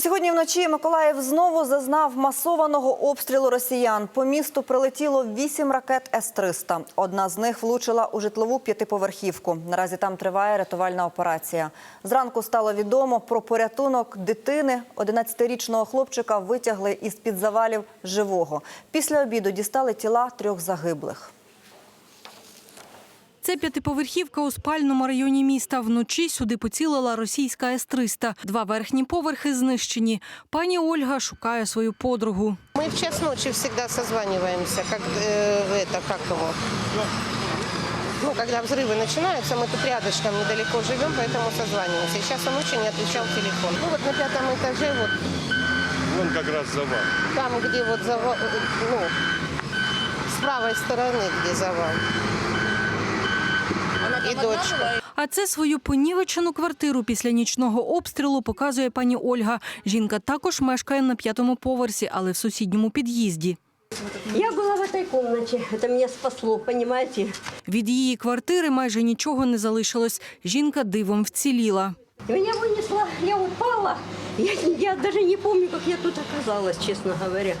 Сьогодні вночі Миколаїв знову зазнав масованого обстрілу росіян. По місту прилетіло вісім ракет С-300. Одна з них влучила у житлову п'ятиповерхівку. Наразі там триває рятувальна операція. Зранку стало відомо про порятунок дитини. 11-річного хлопчика витягли із-під завалів живого. Після обіду дістали тіла трьох загиблих. Це п'ятиповерхівка у спальному районі міста. Вночі сюди поцілила російська С-300. Два верхні поверхи знищені. Пані Ольга шукає свою подругу. Мы в час ночи всегда созваниваемся, как э, это, как его. Ну, когда взрывы начинаются, мы тут рядышком недалеко живем, поэтому созваниваемся. И сейчас он очень не отвечал телефон. Ну вот на пятом этаже, вот Вон как раз завал. там, где вот завал, э, ну, с правой стороны, где завал. И дочка. А це свою понівечену квартиру після нічного обстрілу показує пані Ольга. Жінка також мешкає на п'ятому поверсі, але в сусідньому під'їзді. Я была в этой комнате. Это меня спасло, понимаете? Від її квартири майже нічого не залишилось. Жінка дивом вціліла. И Меня вынесло, я упала. Я, я даже не помню, как я тут оказалась, честно говоря.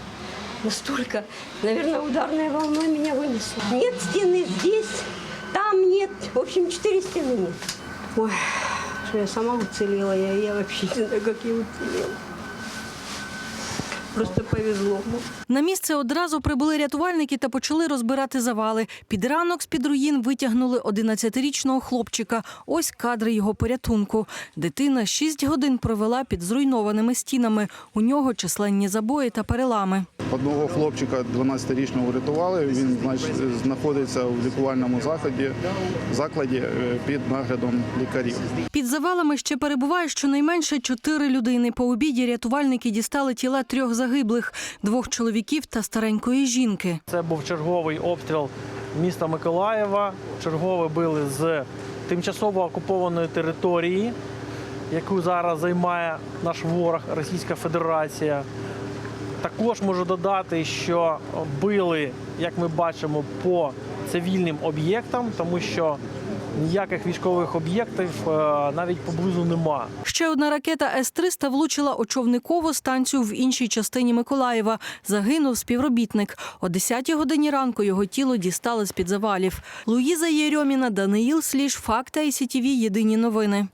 Настолько, наверное, ударной волной меня вынесло. Нет стены здесь, там нет. в общем, четыре стены нет. Ой, что я сама уцелела, я, я вообще не знаю, как я уцелела. Просто повезло. На місце одразу прибули рятувальники та почали розбирати завали. Під ранок з-під руїн витягнули 11-річного хлопчика. Ось кадри його порятунку. Дитина 6 годин провела під зруйнованими стінами. У нього численні забої та перелами. Одного хлопчика 12-річного врятували. Він знаходиться в лікувальному заході, закладі е, під наглядом лікарів. Під завалами ще перебуває щонайменше чотири людини. По обіді рятувальники дістали тіла трьох загиблих – двох чоловіків та старенької жінки. Це був черговий обстріл міста Миколаєва. Чергове били з тимчасово окупованої території, яку зараз займає наш ворог Російська Федерація. Також можу додати, що били, як ми бачимо, по цивільним об'єктам, тому що ніяких військових об'єктів е, навіть поблизу нема. Ще одна ракета С-300 влучила у човникову станцію в іншій частині Миколаєва. Загинув співробітник. О 10-й годині ранку його тіло дістали з-під завалів. Луїза Єрьоміна, Даниїл Сліж, Факта і СІТІВІ. Єдині новини.